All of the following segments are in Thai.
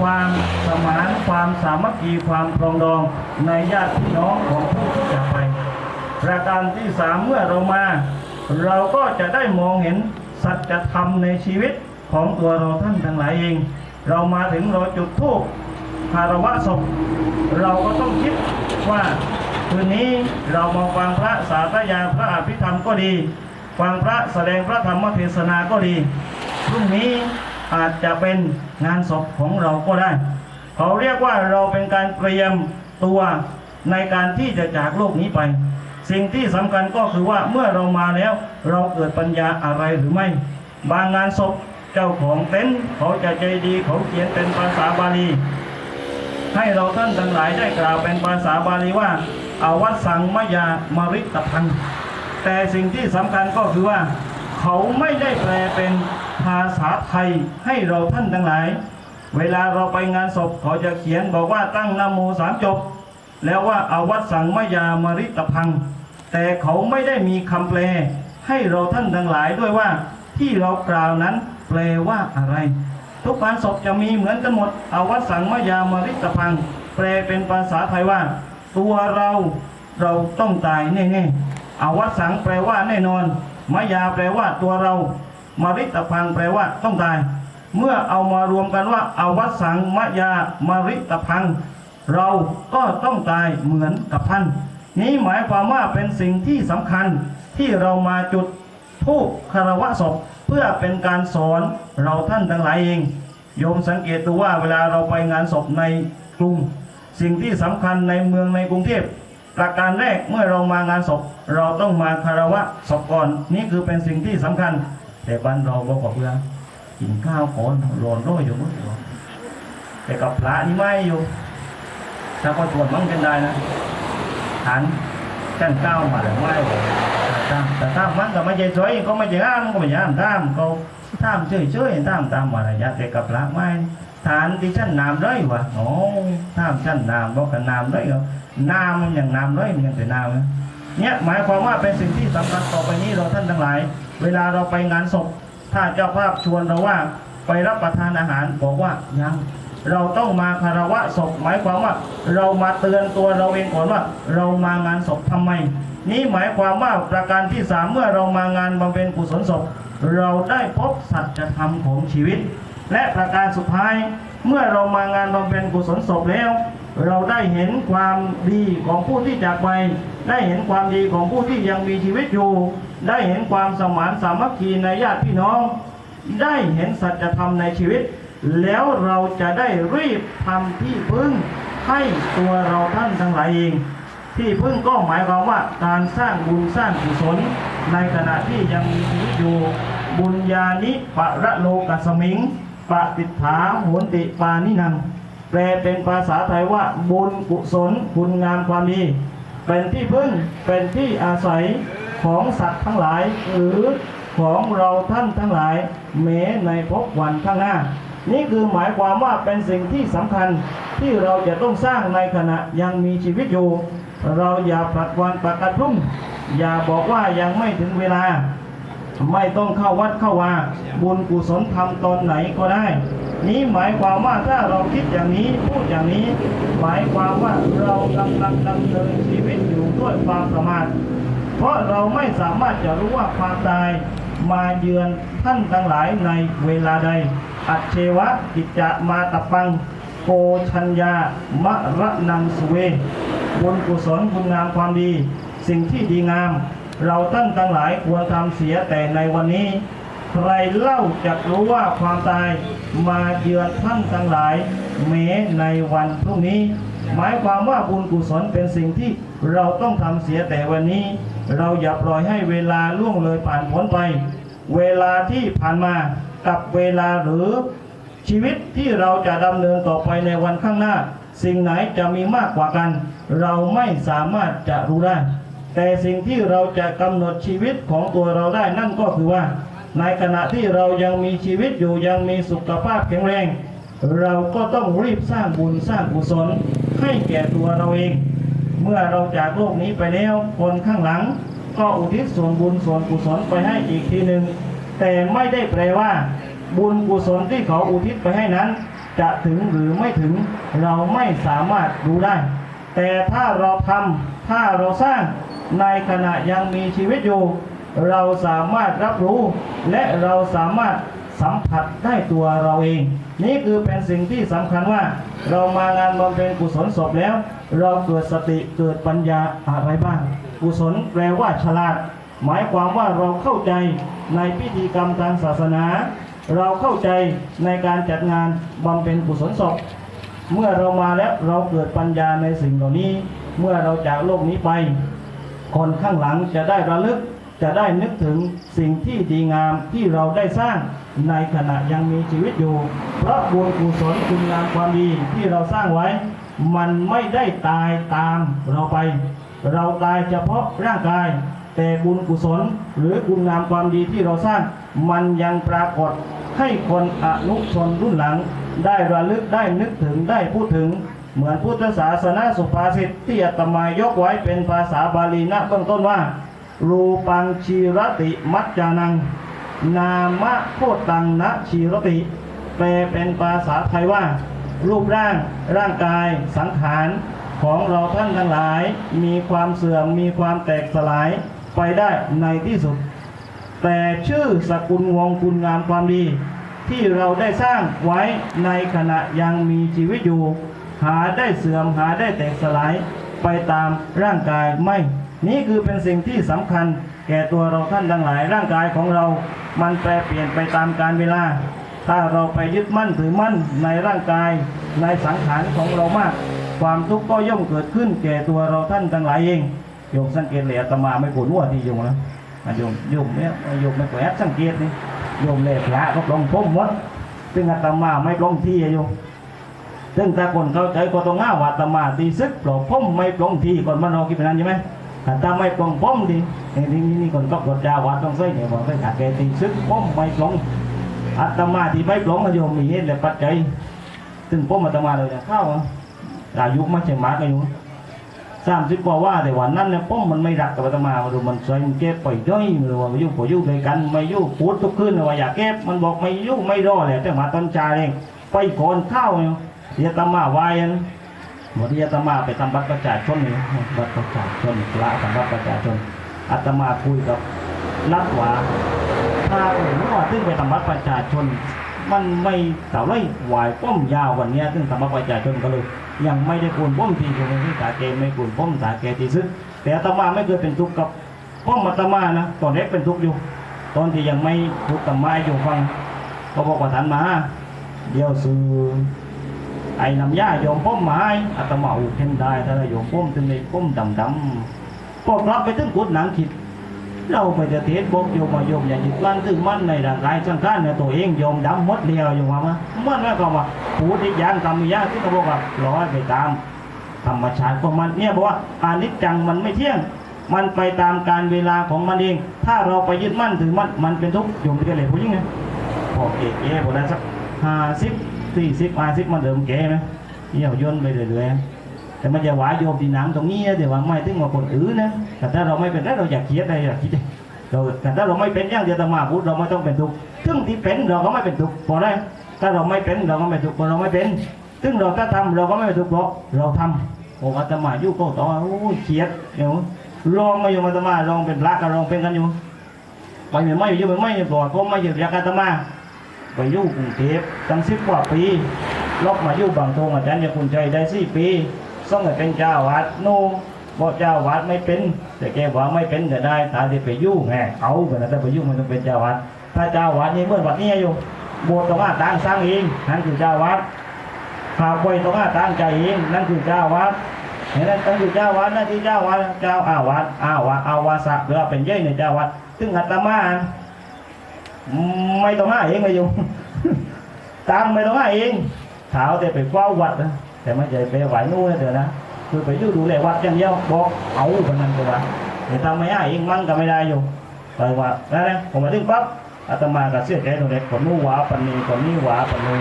ความสมานความสามัคคีความปรองดองในญาติพี่น้องของผู้ที่จากไป ประการที่สามเมื่อเรามา เราก็จะได้มองเห็นสัจธรรมในชีวิตของตัวเราท่านทั้งหลายเอง เรามาถึงเราจุดธูปคารวะศพเราก็ต้องคิดว่าคืนนี้เรามาฟังพระสาธยายพระอภิธรรมก็ดี ฟังพระแสดงพระธรรมเทศนาก็ดีพรุ่งนี้ อาจจะเป็นงานศพของเราก็ได้ เขาเรียกว่าเราเป็นการเตรียมตัวในการที่จะจากโลกนี้ไป สิ่งที่สำคัญก็คือว่าเมื่อเรามาแล้ว เราเกิดปัญญาอะไรหรือไม่ บางงานศพเจ้าของเต็นท์เขาจะใจดีเขาเขียนเป็นภาษาบาลีให้เราท่านทั้งหลายได้กล่าวเป็นภาษาบาลีว่าอาวัตสังมยามริตพันธ์แต่สิ่งที่สำคัญก็คือว่า เขาไม่ได้แปลเป็น ภาษาไทยให้เราท่านทั้งหลาย เวลาเราไปงานศพเขาจะเขียนบอกว่าตั้งนโมสามจบ แล้วว่าอาวัตสังมยามริตพัง แต่เขาไม่ได้มีคำแปล ให้เราท่านทั้งหลายด้วยว่าที่เรากล่าวนั้นแปลว่าอะไร ทุกงานศพจะมีเหมือนกันหมดอาวัตสังมยามริตพัง แปลเป็นภาษาไทยว่า ตัวเราเราต้องตายแน่ๆอาวัตสังแปลว่าแน่นอนมยาแปลว่าตัวเรา มาริตพังแปลว่าต้องตาย เมื่อเอามารวมกันว่าอาวัสังมยามาริตพัง เราก็ต้องตายเหมือนกับท่าน นี้หมายความว่าเป็นสิ่งที่สำคัญที่เรามาจุดธูปคารวะศพเพื่อเป็นการสอนเราท่านทั้งหลายเองโยมสังเกตดูว่าเวลาเราไปงานศพในกรุง สิ่งที่สำคัญในเมืองในกรุงเทพประการแรกเมื่อเรามางานศพ เราต้องมาคารวะศพก่อน นี่คือเป็นสิ่งที่สำคัญ แต่บ้านเราบอกกับเพื่อกินข้าวก่อนร้อนร้อยอยู่มั้งแต่กับพระนี่ไม่อยู่ถ้าก็ตรวจมั่งเป็นได้นะฐานชั้นเก้ามาแล้วไม่ตามแต่ตามมันก็ไม่ใช่สวยก็ไม่ใช่อ้ามก็ไม่ใช่อ้ามตามเขาตามเฉยเฉยตามตามมารยาแต่กับพระไม่ฐานที่ชั้นนามได้วะโอ้ตามชั้นนามบอกกันนามได้เหรอนามมันอย่างนามได้มันยังเป็นนามนะเนี่ยหมายความว่าเป็นสิ่งที่สำคัญต่อไปนี้เราท่านทั้งหลาย เวลาเราไปงานศพถ้าเจ้าภาพชวนเราว่าไปรับประทานอาหารบอกว่ายังเราต้องมาคารวะศพหมายความว่า เรามาเตือนตัวเราเองก่อนว่า เรามางานศพทำไม นี้หมายความว่าประการที่สามเมื่อเรามางานบำเพ็ญกุศลศพ เราได้พบสัจธรรมของชีวิต และประการสุดท้าย เมื่อเรามางานบำเพ็ญกุศลศพแล้ว เราได้เห็นความดีของผู้ที่จากไป ได้เห็นความดีของผู้ที่ยังมีชีวิตอยู่ ได้เห็นความสมานสามัคคีในญาติพี่น้อง ได้เห็นสัจธรรมในชีวิต แล้วเราจะได้รีบทำที่พึ่งให้ตัวเราท่านทั้งหลายเอง ที่พึ่งก็หมายความว่าการสร้างบุญสร้างกุศลในขณะที่ยังมีชีวิตอยู่บุญญาณิปะระโลกัสมิงปะติฐาโหนติปานินังแปลเป็นภาษาไทยว่าบุญกุศลคุณงามความดี เป็นที่พึ่งเป็นที่อาศัย ของสัตว์ทั้งหลาย หรือของเราท่านทั้งหลายแม้ในภพวันข้างหน้า นี่คือหมายความว่าเป็นสิ่งที่สำคัญที่เราจะต้องสร้างในขณะยังมีชีวิตอยู่ เราอย่าผลัดวันประกาศรุ่งอย่าบอกว่ายังไม่ถึงเวลา ไม่ต้องเข้าวัดเข้าวาบุญกุศลทำตอนไหนก็ได้ นี้หมายความว่าถ้าเราคิดอย่างนี้พูดอย่างนี้ หมายความว่าเรากำลังดำเนินชีวิตอยู่ด้วยความประมาท เพราะเราไม่สามารถจะรู้ว่าความตายมาเยือนท่านทั้งหลายในเวลาใด อัจเชวะกิจจะมาตะปัง โกชัญญามะระนังสุเวบุญกุศลคุณงามความดี สิ่งที่ดีงาม เราท่านทั้งหลายควรทำเสียแต่ในวันนี้ ใครเล่าจะรู้ว่าความตายมาเยือนท่านทั้งหลายแม้ในวันพรุ่งนี้ หมายความว่าบุญกุศลเป็นสิ่งที่เราต้องทำเสียแต่วันนี้ เราอย่าปล่อยให้เวลาล่วงเลยผ่านพ้นไป เวลาที่ผ่านมากับเวลาหรือชีวิตที่เราจะดำเนินต่อไปในวันข้างหน้า สิ่งไหนจะมีมากกว่ากัน เราไม่สามารถจะรู้ได้ แต่สิ่งที่เราจะกำหนดชีวิตของตัวเราได้นั่นก็คือว่า ในขณะที่เรายังมีชีวิตอยู่ยังมีสุขภาพแข็งแรง เราก็ต้องรีบสร้างบุญสร้างกุศลให้แก่ตัวเราเอง เมื่อเราจากโลกนี้ไปแล้วคนข้างหลัง ก็อุทิศส่วนบุญส่วนกุศลไปให้อีกทีหนึ่งแต่ไม่ได้แปลว่า บุญกุศลที่เขาอุทิศไปให้นั้น จะถึงหรือไม่ถึงเราไม่สามารถรู้ได้ แต่ถ้าเราทำถ้าเราสร้างในขณะยังมีชีวิตอยู่ เราสามารถรับรู้ และเราสามารถ สัมผัสได้ตัวเราเอง นี่คือเป็นสิ่งที่สำคัญว่า เรามางานบำเพ็ญกุศลศพแล้ว เราเกิดสติเกิดปัญญาอะไรบ้าง กุศลแปลว่าฉลาด หมายความว่าเราเข้าใจในพิธีกรรมทางศาสนา เราเข้าใจในการจัดงานบำเพ็ญกุศลศพเมื่อเรามาแล้วเราเกิดปัญญาในสิ่งเหล่านี้ เมื่อเราจากโลกนี้ไป คนข้างหลังจะได้ระลึก จะได้นึกถึงสิ่งที่ดีงามที่เราได้สร้างในขณะยังมีชีวิตอยู่ เพราะบุญกุศลคุณงามความดีที่เราสร้างไว้ มันไม่ได้ตายตามเราไป เราตายเฉพาะร่างกาย แต่บุญกุศลหรือคุณงามความดีที่เราสร้าง มันยังปรากฏให้คนอนุชนรุ่นหลัง ได้ระลึกได้นึกถึงได้พูดถึง เหมือนพุทธศาสนาสุภาษิตที่อาตมายกไว้เป็นภาษาบาลีณเบื้องต้นว่า รูปังชีรติมัจจานัง นามะโคตังนะชีรติ แปลเป็นภาษาไทยว่า รูปร่างร่างกายสังขารของเราท่านทั้งหลาย มีความเสื่อมมีความแตกสลายไปได้ในที่สุด แต่ชื่อสกุลวงคุณงามความดี ที่เราได้สร้างไว้ในขณะยังมีชีวิตอยู่ หาได้เสื่อมหาได้แตกสลายไปตามร่างกายไม่ นี่คือเป็นสิ่งที่สำคัญแก่ตัวเราท่านทั้งหลาย ร่างกายของเรา มันแปรเปลี่ยนไปตามกาลเวลา ถ้าเราไปยึดมั่นถือมั่นในร่างกายในสังขารของเรามาก ความทุกข์ก็ย่อมเกิดขึ้น แก่ตัวเราท่านทั้งหลายเองโยมสังเกตเลยอาตมาไม่ปวดหัวที่โยมนะอะโยมโยมเนี่ยโยมไม่แปลสังเกตนี่โยมเล่พระก็ลงพ้มหมดซึ่งอาตมาไม่ลงที่โยมซึ่งถ้าคนเข้าใจก็ต้องง่าว่าอาตมาตีซึกปลอกพ้มไม่ลงที่ก่อนมันเราคิดเป็นนั้นใช่ไหม ถ้าไม่ปลงพ้อมดีนี่นี่นี่คนก็กดจาวัดต้องใส่เนี่ยบอกให้ขาแกตีซึกพ้มไม่ปลงอาตมาที่ไม่ปลงอะโยมมีเหตุและปัจจัยซึ่งพ้มอาตมาเลยนะเข้าอะอายุไม่ใช่หมากอายุสามสิบกว่าว่าแต่วันนั้นเนี่ยพ้อมมันไม่รักกับอาตมามาดูมันใส่มันเก็บไปย่อยหรือว่าอยู่ปอยู่ด้วยกันไม่อยู่พูดทุกคืนเลยว่าอยากเก็บมันบอกไม่อยู่ไม่รอเลยแต่มาตอนชายเองไปก่อนเข้าเนี่ยอาตมาวายัน วันที่อาตมาไปทำบัตรประชาชนนี่บัตรประชาชนพระทำบัตรประชาชนอาตมาคุยกับนักหวาถ้าเห็นว่าซึ่งไปทำบัตรประชาชน มันไม่เท่าไรหวายป้อมยาววันนี้ยซึ่งทำบัตรประชาชนก็เลยยังไม่ได้คูณป้อมทีตรงที่สาเกไม่คูณป้อมสาเกทีซึ่งแต่อาตมาไม่เคยเป็นทุกข์กับป้อมอาตมานะตอนเล็กเป็นทุกข์อยู่ ตอนที่ยังไม่ทุกข์กับไม้อยู่ฟังก็บอกว่าท่านมาเดี๋ยวซื้อ ไอ้น้ำยาโยมป้อมไม้อาตมาอุเห็นได้ถ้าโยมป้อมถึงในป้อมดำดำพวกเราไปถึงกุดหนังคิด เราไปจะเทศบอกโยมมาโยมอย่ายึดมั่นถึงมั่นในร่างกายสังขารในตัวเองโยมดำหมดเดียวโยมว่ามามันไม่ก็ว่าพูดอีกอย่างทำอีกอย่าที่เขาบอกว่าร้อยไปตามธรรมชาติของมันเนี่ยบอกว่าอานิจจังมันไม่เที่ยง มันไปตามการเวลาของมันเอง ถ้าเราไปยึดมั่นถือมั่นมันเป็นทุกข์โยมจะเลยผู้หญิงไงพอเก๋เก๋พอได้สักห้าสิบ สี่สิบห้าสิบมันเดิมเก๋ไหมเยี่ยวย่นไปเรื่อยๆแต่มันจะหวายโยมที่หนังตรงนี้เดี๋ยวว่าไม่ถึงว่าคนอื่นนะแต่ถ้าเราไม่เป็นแล้วเราอยากเครียดอะไรอยากคิดเราแต่ถ้าเราไม่เป็นอย่างเดียวตมาพูดเราไม่ต้องเป็นทุกข์ถึงที่เป็นเราก็ไม่เป็นทุกข์พอได้ถ้าเราไม่เป็นเราก็ไม่ทุกข์เพราะเราไม่เป็น ซึ่งเราถ้าทำเราก็ไม่ทุกข์เพราะเราทำโอ้อาตมาอยู่ก็ต่อโอ้เครียดเดี๋ยวลองมาอยู่อาตมาลองเป็นพระก็ลองเป็นกันอยู่ไปไม่ไม่อยู่ไม่ไม่ปลอยก็ไม่อยู่อยากอาตมา ไปอยู่กรุงเทพตั้งสิบกว่าปีลบมาอยู่บางทงอาจารย์ยาคุณใจได้สี่ปีส่งให้เป็นเจ้าวัดโน่บอกเจ้าวัดไม่เป็น แต่แกว่าไม่เป็นก็ได้ถ้าที่ไปอยู่แหมเอาก็นะถ้าไปอยู่มันต้องเป็นเจ้าวัด ถ้าเจ้าวัดนี่เมื่อวัดนี้อยู่โบสถ์ต้องอาตั้งสร้างเองนั่นคือเจ้าวัดฝากไว้ต้องอาตั้งใจเองนั่นคือเจ้าวัดเห็นไหมนั่นคือเจ้าวัดนั่นที่เจ้าวัดเจ้าอาวัดอาวาอาวาสะหรือว่าเป็นเย่ในเจ้าวัดซึ่งอาตมา ไม่ต้องหาเองเลยโยมตังไม่ต้องหาเองเท้าแต่ไปเฝ้าวัดนะแต่ไม่ใช่ไปไหวนู่นเถอะนะคือไปยู่ดูแลวัดอย่างเดียวบอกเอาคนนั้นก็ว่าแต่ตังไม่หาเองมันก็ไม่ได้อยู่ไปว่าแล้วนะผมมาถึงปั๊บอาตมากับเสื้อแขนตัวเล็กคนนู้นหวาปันนี้คนนี้หวาปันนี้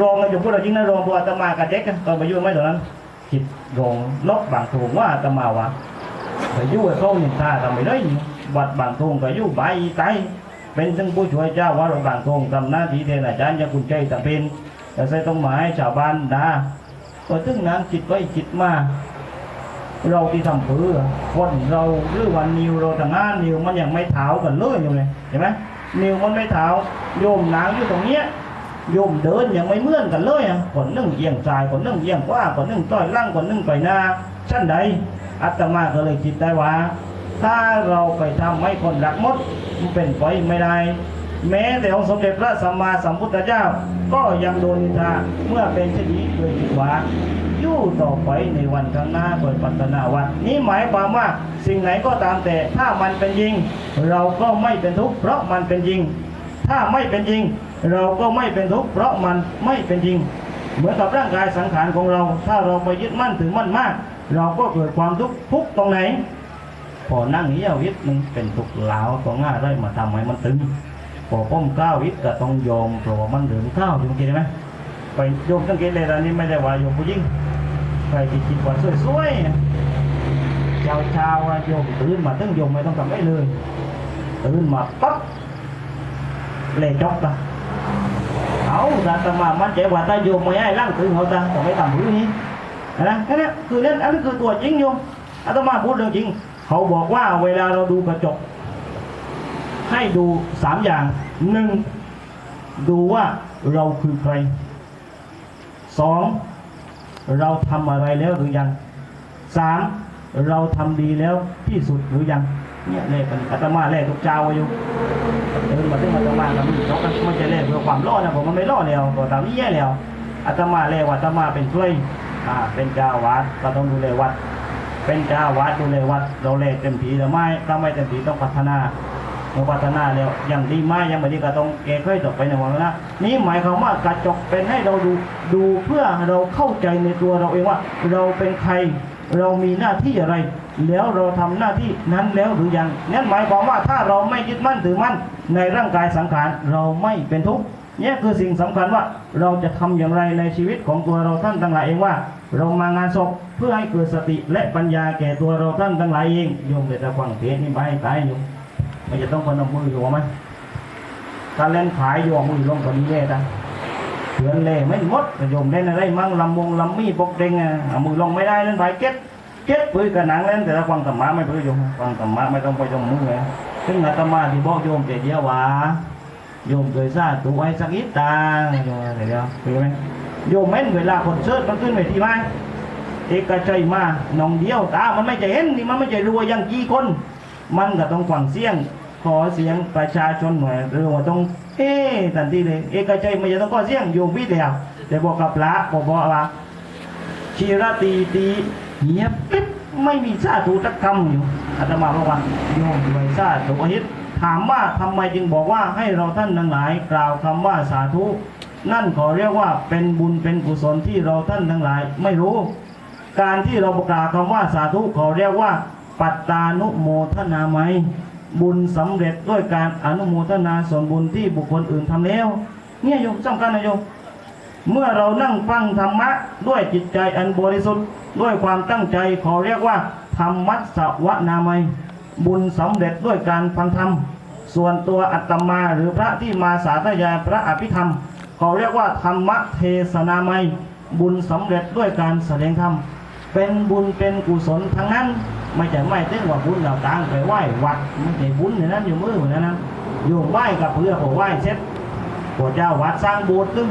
รองอยู่พูดเราจริงนะรองบัวอาตมากับเด็กอะตอนไปยู่ไม่ตอนนั้นคิดรองลบบางถูกว่าอาตมาวะไปยู่กับเขาเนี่ยตาทำไม่ได้วัดบางทงก็อยู่ใบไต เป็นทั้งผู้ช่วยเจ้าวัดบางทงทำหน้าที่แทนอาจารย์ยาคุณใจตะเป็นแต่ใส่ต้องหมายชาวบ้านนะก็ถึงนั้นจิตไว้จิตมา เราที่ทำเพื่อคนเราหรือวันนิวเราต่างานนิวมันยังไม่เท้ากันเลยอยู่เลยเห็นไหมนิวมันไม่เท้าโยมนางอยู่ตรงเนี้ยโยมเดินยังไม่เมื่อนกันเลยอะคนหนึ่งเอียงซ้ายคนหนึ่งเอียงขวาคนหนึ่งต้อยล่างคนหนึ่งไปหน้าชั้นใดอาตมาก็เลยคิดได้ว่า ถ้าเราไปทำให้คนรักมด เป็นไปไม่ได้ แม้แต่องค์สมเด็จพระสัมมาสัมพุทธเจ้า ก็ยังโดนนินทาเมื่อเป็นเช่นนี้โดยคิดว่าอยู่ต่อไปในวันข้างหน้าโดยปัตนาวัดนี้หมายความว่าสิ่งไหนก็ตามแต่ถ้ามันเป็นจริง เราก็ไม่เป็นทุกข์เพราะมันเป็นจริง ถ้าไม่เป็นจริง เราก็ไม่เป็นทุกข์เพราะมันไม่เป็นจริง เหมือนกับร่างกายสังขารของเรา ถ้าเราไปยึดมั่นถือมั่นมาก เราก็เกิดความทุกข์ทุกตรงไหน พอนั่งเหี่ยววิทย์มันเป็นทุกข์หลาวตัวง่ายได้มาทำให้มันตึงพอป้อมก้าววิทย์ก็ต้องยอมเพราะว่ามันเดินข้าวอยู่กินไหมไปโยมสังเกตเลยตอนนี้ไม่ได้ว่าโยมผู้หญิงใครที่คิดว่าสวยๆเช้าเช้าโยมตื่นมาตั้งโยมไม่ต้องทำอะไรเลยตื่นมาปั๊บเล่จอกตาเอาแต่ตมามันใจว่าตาโยมไม่ให้ร่างตื่นเขาตาต้องไม่ทำรือนี้นะแค่นี้คือเล่นอันนี้คือตัวจริงโยม อาตมาพูดเรื่องจริง เขาบอกว่าเวลาเราดูกระจก ให้ดูสามอย่างหนึ่งดูว่าเราคือใครสองเราทำอะไรแล้วหรือยังสามเราทำดีแล้วที่สุดหรือยังเนี่ยเลขกันอาตมาเลขทุกเจ้าอยู่เดินมาถึงอาตมาก็มีเขากันไม่ใช่เลขเพื่อความรอดนะผมมันไม่รอดแล้วก็ตามนี้แย่แล้วอาตมาเลขว่าอาตมาเป็นช่วยอ่าเป็นเจ้าวาดก็ต้องดูแลวัด เป็นเจ้าวาดดูแลวัดเราเลขเต็มทีหรือไม่ถ้าไม่เต็มทีต้องพัฒนาเราพัฒนาแล้วยังดีไหมยังไม่ดีก็ต้องแก้ไขต่อไปในวันนะนี่หมายความว่ากระจกเป็นให้เราดูดูเพื่อเราเข้าใจในตัวเราเองว่า เราเป็นใครเรามีหน้าที่อะไร แล้วเราทำหน้าที่นั้นแล้วหรือยังนั่นหมายความว่าถ้าเราไม่ยึดมั่นถือมั่นในร่างกายสังขารเราไม่เป็นทุกข์นี่คือสิ่งสำคัญว่าเราจะทำอย่างไรในชีวิตของตัวเราท่านทั้งหลายเองว่า เรามางานศพเพื่อให้เกิดสติและปัญญาแก่ตัวเราท่านทั้งหลายเองโยมเดี๋ยวจะฟังเทศนี่ไปให้ตายโยมมันจะต้องพนมมืออยู่ไหมถ้าเล่นขายอยู่เอามือลงก็มีเล่ตังเถือนเล่ไม่หมดแต่โยมเล่นอะไรมั่งลำวงลำมีปกเด้งอะเอามือลงไม่ได้เล่นไปเก็ตเก็ตปืนกระหนังเล่นแต่ละฟังธรรมะไม่ปืนโยมฟังธรรมะไม่ต้องไปจงมือเลยซึ่งอาตมาที่บอกโยมแต่เดียวว่าโยมเคยซาบตัวไอ้สักนิตาโยมแต่เดียวคือไหม โยมเม้นเวลาคนเชิดมันขึ้นเวทีไหมเอกใจมาหนองเดียวตา มันไม่จะเห็นนี่มันไม่จะรู้ว่ายังกี่คน มันก็ต้องฟังเสียง ขอเสียงประชาชนหน่อยหรือว่าต้องเอ๊ทันทีเลย เอกใจไม่จะต้องขอเสียงโยมวิทยาแต่บอกกับพระบอกบอกว่าชีรตีตีเงียบปิ๊บไม่มีซาถูสักคำอยู่อาตมาบอกว่าโยมด้วยซาถูอาฮิตถามว่าทำไมจึงบอกว่าให้เราท่านทั้งหลายกล่าวคำว่าสาธุ นั่นขอเรียกว่าเป็นบุญเป็นกุศลที่เราท่านทั้งหลายไม่รู้ การที่เราประกาศคำว่าสาธุขอเรียกว่า ปัตตานุโมทนาไหมบุญสำเร็จด้วยการอนุโมทนาส่วนบุญที่บุคคลอื่นทำแล้ว เนี่ยโยมสำคัญนะโยมเมื่อเรานั่งฟังธรรมะด้วยจิตใจอันบริสุทธิ์ด้วยความตั้งใจขอเรียกว่า ธรรมัสสวนามัย บุญสำเร็จด้วยการฟังธรรม ส่วนตัวอัตมาหรือพระที่มาสาธยายพระอภิธรรม ขอเรียกว่าธรรมเทศนามัยบุญสำเร็จด้วยการแสดงธรรมเป็นบุญเป็นกุศลทั้งนั้น ไม่ใช่ไม่เต้นว่าบุญเราต่างไปไหว้วัดไม่ใช่บุญในนั้นอยู่มือเหมือนนั้นนะอยู่ไหว้กับเพื่อผมไหว้เสร็จพระเจ้าวัดสร้างโบสถ์ซึ่ง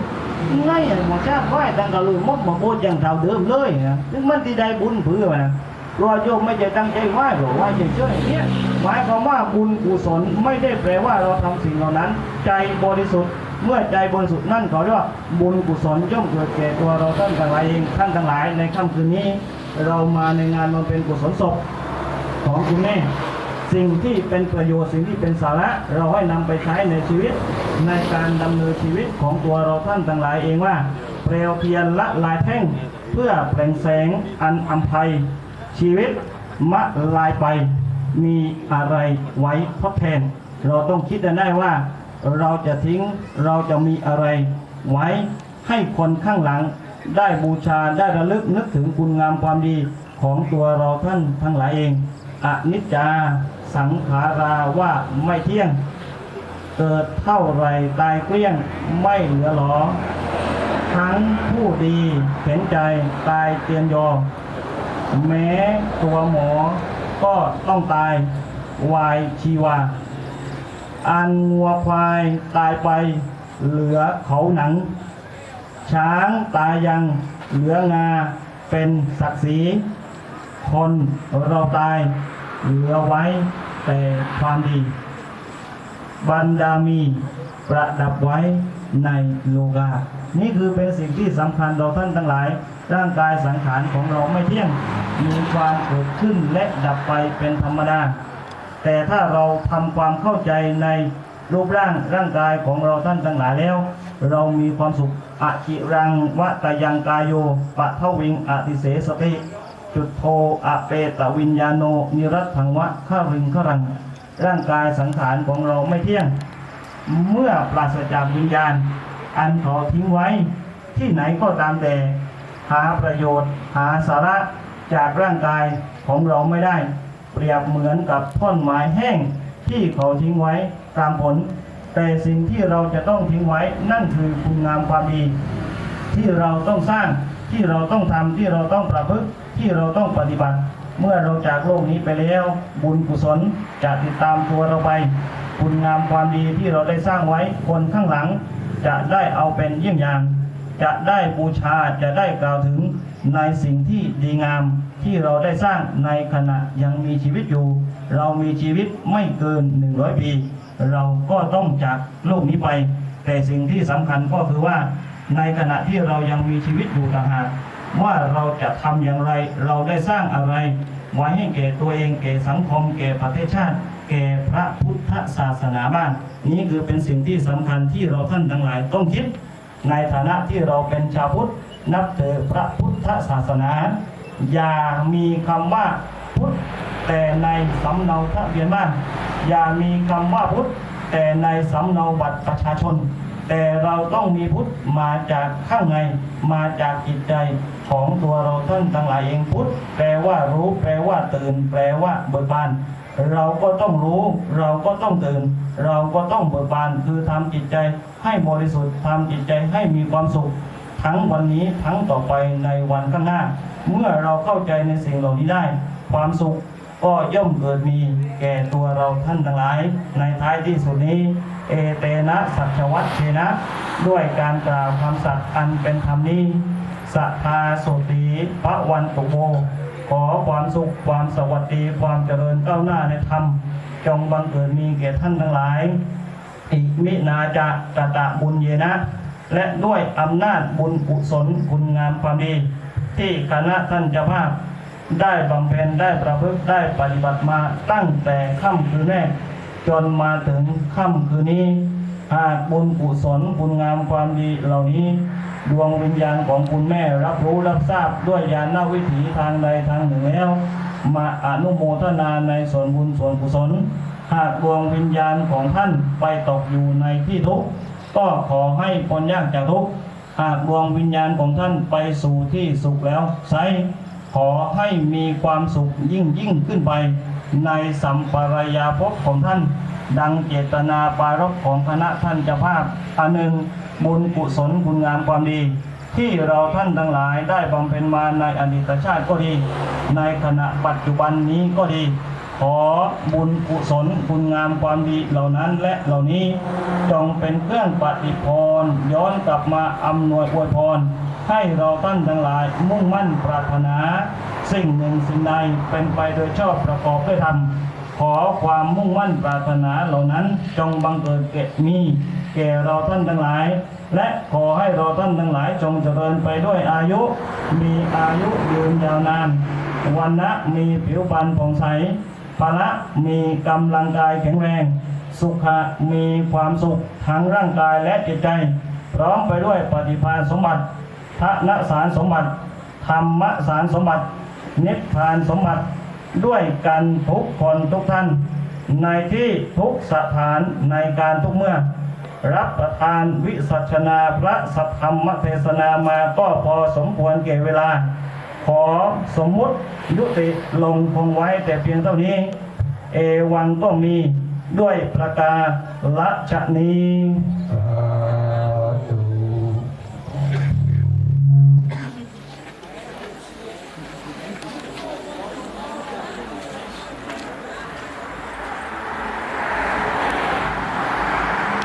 ง่ายหมดเจ้าไหว้ตั้งแต่ลืมมดมาโบสถ์อย่างเท่าเดิมเลยนะซึ่งมันที่ได้บุญเพื่อนะรอยโยมไม่ใช่ตั้งใจไหว้หรอกไหว้เฉยๆอย่างเนี้ยหมายความว่าบุญกุศลไม่ได้แปลว่าเราทำสิ่งเหล่านั้น ใจบริสุทธิ์ เมื่อใจบริสุทธิ์นั่นเขาเรียกว่าบุญกุศลย่อมเกิดแก่ตัวเราท่านทั้งหลายเองท่านทั้งหลายในค่ำคืนนี้ เรามาในงานมันเป็นกุศลศพของคุณแม่สิ่งที่เป็นประโยชน์สิ่งที่เป็นสาระ เราให้นำไปใช้ในชีวิต ในการดำเนินชีวิตของตัวเราท่านทั้งหลายเองว่าเปลวเทียนละลายแท่ง เพื่อแปลงแสงอันอัมภัย ชีวิตมะลายไป มีอะไรไว้ทดแทน เราต้องคิดได้ว่า เราจะทิ้งเราจะมีอะไรไว้ให้คนข้างหลัง ได้บูชาได้ระลึกนึกถึงคุณงามความดีของตัวเราท่านทั้งหลายเองอนิจจาสังขาราว่าไม่เที่ยง เกิดเท่าไรตายเกลี้ยงไม่เหลือหรอทั้งผู้ดีเห็นใจตายเตียนยอ แม้ตัวหมอก็ต้องตายวายชีวา อันงัวควายตายไป เหลือเขาหนัง ช้างตายยังเหลืองาเป็นศักดิ์ศรี คนเราตายเหลือไว้แต่ความดีบรรดามีประดับไว้ในโลกา นี่คือเป็นสิ่งที่สำคัญเราท่านทั้งหลาย ร่างกายสังขารของเราไม่เที่ยง มีความเกิดขึ้นและดับไปเป็นธรรมดา แต่ถ้าเราทำความเข้าใจในรูปร่างร่างกายของเราท่านทั้งหลายแล้ว เรามีความสุขอจิรังวะตะยังกายโยปะทวิงอติเสสติ จุดโทอะเปตวิญญาโนนิรัตถังวะข้าริงขรัง ร่างกายสังขารของเราไม่เที่ยง เมื่อปราศจากวิญญาณ อันขาทิ้งไว้ที่ไหนก็ตามแต่หาประโยชน์หาสาระจากร่างกายของเราไม่ได้ เปรียบเหมือนกับท่อนไม้แห้งที่เขาทิ้งไว้ตามผล แต่สิ่งที่เราจะต้องทิ้งไว้นั่นคือคุณงามความดี ที่เราต้องสร้างที่เราต้องทำที่เราต้องประพฤติที่เราต้องปฏิบัติ เมื่อเราจากโลกนี้ไปแล้ว บุญกุศลจะติดตามตัวเราไป คุณงามความดีที่เราได้สร้างไว้คนข้างหลัง จะได้เอาเป็นเยี่ยงอย่าง จะได้บูชาจะได้กล่าวถึงในสิ่งที่ดีงาม ที่เราได้สร้างในขณะยังมีชีวิตอยู่ เรามีชีวิตไม่เกิน 100 ปี เราก็ต้องจากโลกนี้ไป แต่สิ่งที่สำคัญก็คือว่า ในขณะที่เรายังมีชีวิตอยู่ต่างหากว่าเราจะทำอย่างไร เราได้สร้างอะไร ไว้ให้แก่ตัวเองแก่สังคม แก่ประเทศชาติ แก่พระพุทธศาสนาบ้างนี้คือเป็นสิ่งที่สำคัญที่เราท่านทั้งหลายต้องคิด ในฐานะที่เราเป็นชาวพุทธนับถือพระพุทธศาสนา อย่ามีคำว่าพุทธแต่ในสำเนาทะเบียนบ้าน อย่ามีคำว่าพุทธแต่ในสำเนาบัตรประชาชน แต่เราต้องมีพุทธมาจากข้างในมาจากจิตใจของตัวเราท่านทั้งหลายเองพุทธแปลว่ารู้ แปลว่าตื่น แปลว่าเบิกบานเราก็ต้องรู้ เราก็ต้องตื่น เราก็ต้องเบิกบานคือทำจิตใจให้บริสุทธิ์ทำจิตใจให้มีความสุข ทั้งวันนี้ทั้งต่อไปในวันข้างหน้า เมื่อเราเข้าใจในสิ่งเหล่านี้ได้ ความสุขก็ย่อมเกิดมีแก่ตัวเราท่านทั้งหลาย ในท้ายที่สุดนี้ เอเตนะสัจวัตเทนะ ด้วยการกล่าวคำสัตย์อันเป็นธรรมนี้สัทธาสุติพระวันตุโมขอความสุขความสวัสดีความเจริญก้าวหน้าในธรรม จงบังเกิดมีแก่ท่านทั้งหลายอิมินาจะกะตะบุญเยนะ และด้วยอำนาจบุญกุศลคุณงามความดี ที่คณะท่านเจ้าภาพได้บำเพ็ญได้ประพฤติได้ปฏิบัติมาตั้งแต่ค่ำคืนแรกจนมาถึงค่ำคืนนี้หากบุญกุศลคุณงามความดีเหล่านี้ ดวงวิญญาณของคุณแม่รับรู้รับทราบด้วยญาณวิถีทางใดทางหนึ่งแล้ว มาอนุโมทนาในส่วนบุญส่วนกุศล หากดวงวิญญาณของท่านไปตกอยู่ในที่ทุกข์ ก็ขอให้พ้นยากจากทุกข์หากดวงวิญญาณของท่านไปสู่ที่สุขแล้วไซขอให้มีความสุขยิ่งยิ่งขึ้นไป ในสัมปรายาภพของท่าน ดังเจตนาปารภของคณะท่านเจ้าภาพอันหนึ่งบุญกุศลคุณงามความดี ที่เราท่านทั้งหลายได้บำเพ็ญมาในอดีตชาติก็ดี ในขณะปัจจุบันนี้ก็ดี ขอบุญกุศลคุณงามความดีเหล่านั้นและเหล่านี้จงเป็นเครื่องปฏิพรย้อนกลับมาอำนวยอวยพร ให้เราท่านทั้งหลายมุ่งมั่นปรารถนา สิ่งหนึ่งสิ่งใดเป็นไปโดยชอบประกอบด้วยธรรมขอความมุ่งมั่นปรารถนาเหล่านั้นจงบังเกิดเกิดมีแก่เราท่านทั้งหลาย และขอให้เราท่านทั้งหลายจงเจริญไปด้วยอายุ มีอายุยืนยาวนานวันนะมีผิวพรรณผ่องใส พละมีกำลังกายแข็งแรง สุขะมีความสุขทั้งร่างกายและจิตใจ พร้อมไปด้วยปฏิภาณสมบัติทะนสารสมบัติ ธรรมสารสมบัติ นิพพานสมบัติด้วยกันทุกคนทุกท่าน ในที่ทุกสถานในการทุกเมื่อ รับประทานวิสัชนาพระสัทธรรมเทศนามาก็พอสมควรแก่เวลา ขอสมมุติยุติลงคงไว้แต่เพียงเท่านี้ เอวังก็มีด้วยประกาศละชะนี้